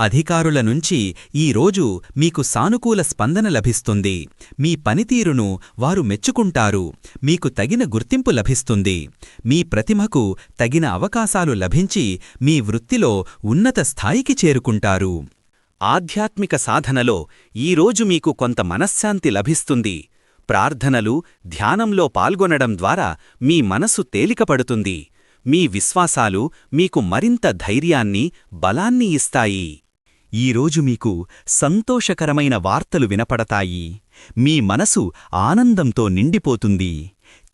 అధికారుల నుంచి ఈరోజు మీకు సానుకూల స్పందన లభిస్తుంది. మీ పనితీరును వారు మెచ్చుకుంటారు. మీకు తగిన గుర్తింపు లభిస్తుంది. మీ ప్రతిమకు తగిన అవకాశాలు లభించి మీ వృత్తిలో ఉన్నత స్థాయికి చేరుకుంటారు. ఆధ్యాత్మిక సాధనలో ఈరోజు మీకు కొంత మనశ్శాంతి లభిస్తుంది. ప్రార్థనలు ధ్యానంలో పాల్గొనడం ద్వారా మీ మనసు తేలికపడుతుంది. మీ విశ్వాసాలు మీకు మరింత ధైర్యాన్ని బలాన్ని ఇస్తాయి. ఈరోజు మీకు సంతోషకరమైన వార్తలు వినపడతాయి. మీ మనసు ఆనందంతో నిండిపోతుంది.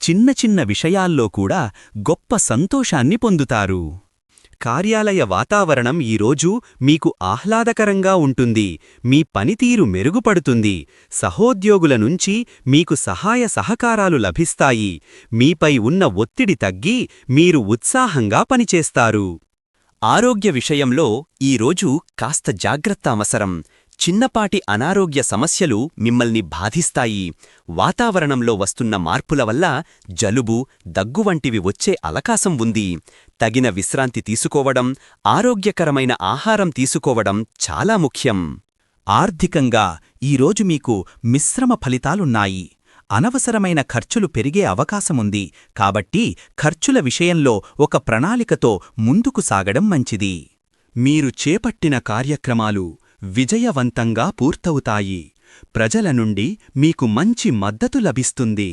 చిన్న చిన్న విషయాల్లో కూడా గొప్ప సంతోషాన్ని పొందుతారు. కార్యాలయ వాతావరణం ఈరోజు మీకు ఆహ్లాదకరంగా ఉంటుంది. మీ పనితీరు మెరుగుపడుతుంది. సహోద్యోగుల నుంచి మీకు సహాయ సహకారాలు లభిస్తాయి. మీపై ఉన్న ఒత్తిడి తగ్గి మీరు ఉత్సాహంగా పనిచేస్తారు. ఆరోగ్య విషయంలో ఈరోజు కాస్త జాగ్రత్త అవసరం చిన్నపాటి అనారోగ్య సమస్యలు మిమ్మల్ని బాధిస్తాయి. వాతావరణంలో వస్తున్న మార్పుల వల్ల జలుబు దగ్గు వంటివి వచ్చే అవకాశం ఉంది. తగిన విశ్రాంతి తీసుకోవడం ఆరోగ్యకరమైన ఆహారం తీసుకోవడం చాలా ముఖ్యం. ఆర్థికంగా ఈరోజు మీకు మిశ్రమ ఫలితాలున్నాయి. అనవసరమైన ఖర్చులు పెరిగే అవకాశముంది. కాబట్టి ఖర్చుల విషయంలో ఒక ప్రణాళికతో ముందుకు సాగడం మంచిది. మీరు చేపట్టిన కార్యక్రమాలు విజయవంతంగా పూర్తవుతాయి. ప్రజల నుండి మీకు మంచి మద్దతు లభిస్తుంది.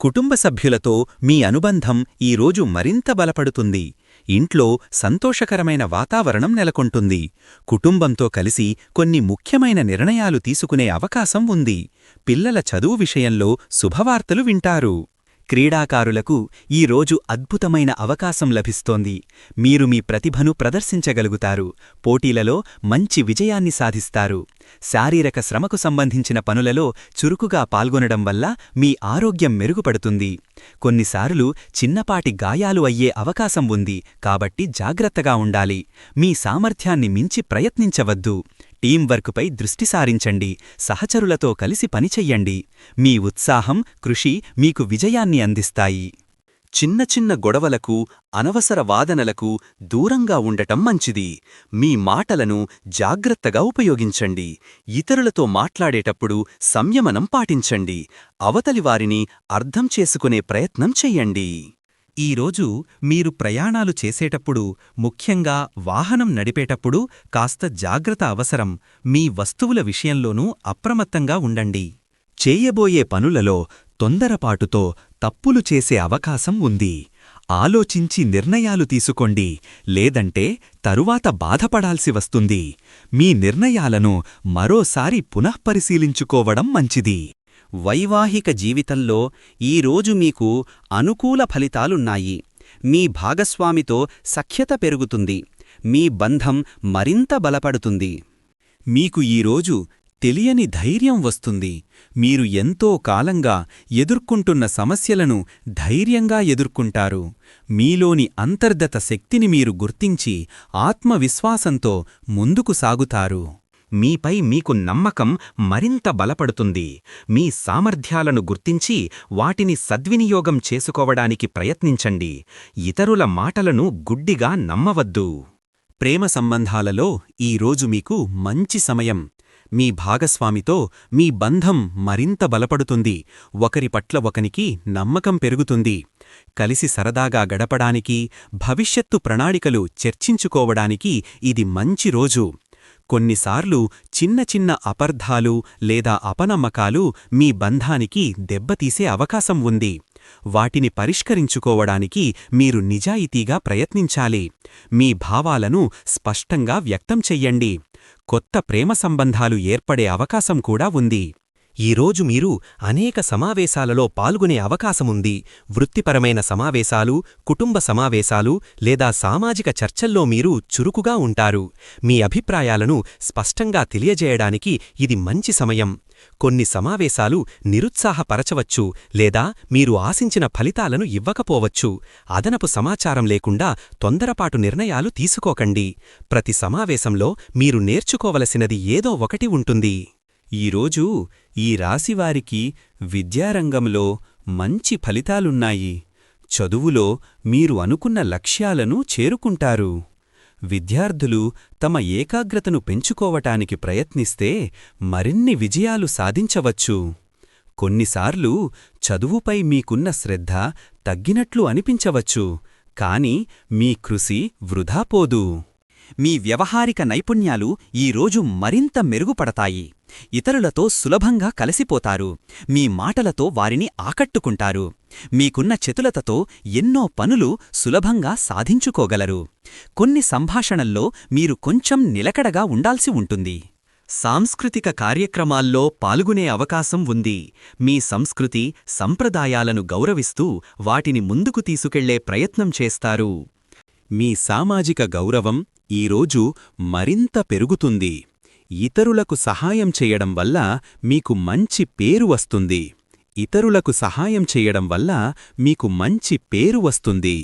కుటుంబ సభ్యులతో మీ అనుబంధం ఈరోజు మరింత బలపడుతుంది. ఇంట్లో సంతోషకరమైన వాతావరణం నెలకొంటుంది. కుటుంబంతో కలిసి కొన్ని ముఖ్యమైన నిర్ణయాలు తీసుకునే అవకాశం ఉంది. పిల్లల చదువు విషయంలో శుభవార్తలు వింటారు. క్రీడాకారులకు ఈరోజు అద్భుతమైన అవకాశం లభిస్తోంది. మీరు మీ ప్రతిభను ప్రదర్శించగలుగుతారు. పోటీలలో మంచి విజయాన్ని సాధిస్తారు. శారీరక శ్రమకు సంబంధించిన పనులలో చురుకుగా పాల్గొనడం వల్ల మీ ఆరోగ్యం మెరుగుపడుతుంది. కొన్నిసార్లు చిన్నపాటి గాయాలు అయ్యే అవకాశం ఉంది. కాబట్టి జాగ్రత్తగా ఉండాలి. మీ సామర్థ్యాన్ని మించి ప్రయత్నించవద్దు. టీం వర్క్పై దృష్టి సారించండి. సహచరులతో కలిసి పనిచెయ్యండి మీ ఉత్సాహం కృషి మీకు విజయాన్ని అందిస్తాయి. చిన్న చిన్న గొడవలకు అనవసర వాదనలకు దూరంగా ఉండటం మంచిది. మీ మాటలను జాగ్రత్తగా ఉపయోగించండి. ఇతరులతో మాట్లాడేటప్పుడు సంయమనం పాటించండి. అవతలివారిని అర్థం చేసుకునే ప్రయత్నం చెయ్యండి. ఈరోజు మీరు ప్రయాణాలు చేసేటప్పుడు ముఖ్యంగా వాహనం నడిపేటప్పుడు కాస్త జాగ్రత్త అవసరం. మీ వస్తువుల విషయంలోనూ అప్రమత్తంగా ఉండండి. చేయబోయే పనులలో తొందరపాటుతో తప్పులు చేసే అవకాశం ఉంది. ఆలోచించి నిర్ణయాలు తీసుకోండి. లేదంటే తరువాత బాధపడాల్సి వస్తుంది. మీ నిర్ణయాలను మరోసారి పునఃపరిశీలించుకోవడం మంచిది. వైవాహిక జీవితంలో ఈరోజు మీకు అనుకూల ఫలితాలున్నాయి. మీ భాగస్వామితో సఖ్యత పెరుగుతుంది. మీ బంధం మరింత బలపడుతుంది. మీకు ఈరోజు తెలియని ధైర్యం వస్తుంది. మీరు ఎంతో కాలంగా ఎదుర్కొంటున్న సమస్యలను ధైర్యంగా ఎదుర్కొంటారు. మీలోని అంతర్గత శక్తిని మీరు గుర్తించి ఆత్మవిశ్వాసంతో ముందుకు సాగుతారు. మీపై మీకు నమ్మకం మరింత బలపడుతుంది. మీ సామర్థ్యాలను గుర్తించి వాటిని సద్వినియోగం చేసుకోవడానికి ప్రయత్నించండి. ఇతరుల మాటలను గుడ్డిగా నమ్మవద్దు. ప్రేమ సంబంధాలలో ఈరోజు మీకు మంచి సమయం. మీ భాగస్వామితో మీ బంధం మరింత బలపడుతుంది. ఒకరి పట్ల ఒకనికి నమ్మకం పెరుగుతుంది. కలిసి సరదాగా గడపడానికి భవిష్యత్తు ప్రణాళికలు చర్చించుకోవడానికి ఇది మంచి రోజు. కొన్నిసార్లు చిన్న చిన్న అపర్ధాలు లేదా అపనమ్మకాలు మీ బంధానికి దెబ్బతీసే అవకాశం ఉంది. వాటిని పరిష్కరించుకోవడానికి మీరు నిజాయితీగా ప్రయత్నించాలి. మీ భావాలను స్పష్టంగా వ్యక్తం చెయ్యండి. కొత్త ప్రేమ సంబంధాలు ఏర్పడే అవకాశం కూడా ఉంది. ఈరోజు మీరు అనేక సమావేశాలలో పాల్గొనే అవకాశముంది. వృత్తిపరమైన సమావేశాలు కుటుంబ సమావేశాలు లేదా సామాజిక చర్చల్లో మీరు చురుకుగా ఉంటారు. మీ అభిప్రాయాలను స్పష్టంగా తెలియజేయడానికి ఇది మంచి సమయం. కొన్ని సమావేశాలు నిరుత్సాహపరచవచ్చు లేదా మీరు ఆశించిన ఫలితాలను ఇవ్వకపోవచ్చు. అదనపు సమాచారం లేకుండా తొందరపాటు నిర్ణయాలు తీసుకోకండి. ప్రతి సమావేశంలో మీరు నేర్చుకోవలసినది ఏదో ఒకటి ఉంటుంది. ఈరోజు ఈ రాశివారికి విద్యారంగంలో మంచి ఫలితాలున్నాయి. చదువులో మీరు అనుకున్న లక్ష్యాలను చేరుకుంటారు. విద్యార్థులు తమ ఏకాగ్రతను పెంచుకోవటానికి ప్రయత్నిస్తే మరిన్ని విజయాలు సాధించవచ్చు. కొన్నిసార్లు చదువుపై మీకున్న శ్రద్ధ తగ్గినట్లు అనిపించవచ్చు. కాని మీ కృషి వృధా పోదు. మీ వ్యవహారిక నైపుణ్యాలు ఈరోజు మరింత మెరుగుపడతాయి. ఇతరులతో సులభంగా కలిసిపోతారు. మీ మాటలతో వారిని ఆకట్టుకుంటారు. మీకున్న చతులతతో ఎన్నో పనులు సులభంగా సాధించుకోగలరు. కొన్ని సంభాషణల్లో మీరు కొంచెం నిలకడగా ఉండాల్సి ఉంటుంది. సాంస్కృతిక కార్యక్రమాల్లో పాల్గొనే అవకాశం ఉంది. మీ సంస్కృతి సంప్రదాయాలను గౌరవిస్తూ వాటిని ముందుకు తీసుకెళ్ళే ప్రయత్నం చేస్తారు. మీ సామాజిక గౌరవం ఈరోజు మరింత పెరుగుతుంది. ఇతరులకు సహాయం చేయడం వల్ల మీకు మంచి పేరు వస్తుంది. ఇతరులకు సహాయం చేయడం వల్ల మీకు మంచి పేరు వస్తుంది.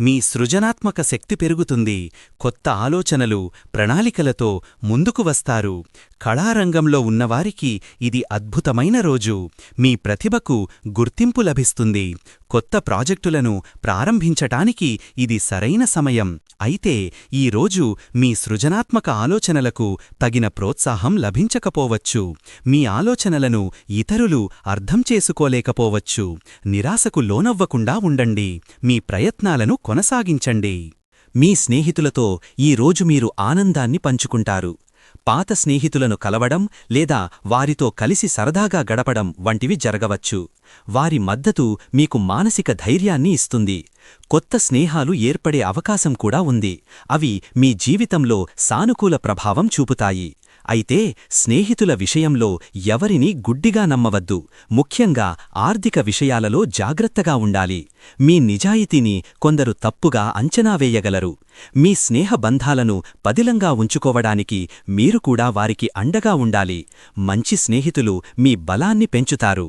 మీ సృజనాత్మక శక్తి పెరుగుతుంది. కొత్త ఆలోచనలు ప్రణాళికలతో ముందుకు వస్తారు. కళారంగంలో ఉన్నవారికి ఇది అద్భుతమైన రోజు. మీ ప్రతిభకు గుర్తింపు లభిస్తుంది. కొత్త ప్రాజెక్టులను ప్రారంభించటానికి ఇది సరైన సమయం. అయితే ఈ రోజు మీ సృజనాత్మక ఆలోచనలకు తగిన ప్రోత్సాహం లభించకపోవచ్చు. మీ ఆలోచనలను ఇతరులు అర్థం చేసుకోలేకపోవచ్చు. నిరాశకు లోనవ్వకుండా ఉండండి. మీ ప్రయత్నాలను కొనసాగించండి. మీ స్నేహితులతో ఈ రోజు మీరు ఆనందాన్ని పంచుకుంటారు. పాత స్నేహితులను కలవడం లేదా వారితో కలిసి సరదాగా గడపడం వంటివి జరగవచ్చు. వారి మద్దతు మీకు మానసిక ధైర్యాన్ని ఇస్తుంది. కొత్త స్నేహాలు ఏర్పడే అవకాశం కూడా ఉంది. అవి మీ జీవితంలో సానుకూల ప్రభావం చూపుతాయి. అయితే స్నేహితుల విషయంలో ఎవరినీ గుడ్డిగా నమ్మవద్దు. ముఖ్యంగా ఆర్థిక విషయాలలో జాగ్రత్తగా ఉండాలి. మీ నిజాయితీని కొందరు తప్పుగా అంచనా వేయగలరు. మీ స్నేహ బంధాలను పదిలంగా ఉంచుకోవడానికి మీరు కూడా వారికి అండగా ఉండాలి. మంచి స్నేహితులు మీ బలాన్ని పెంచుతారు.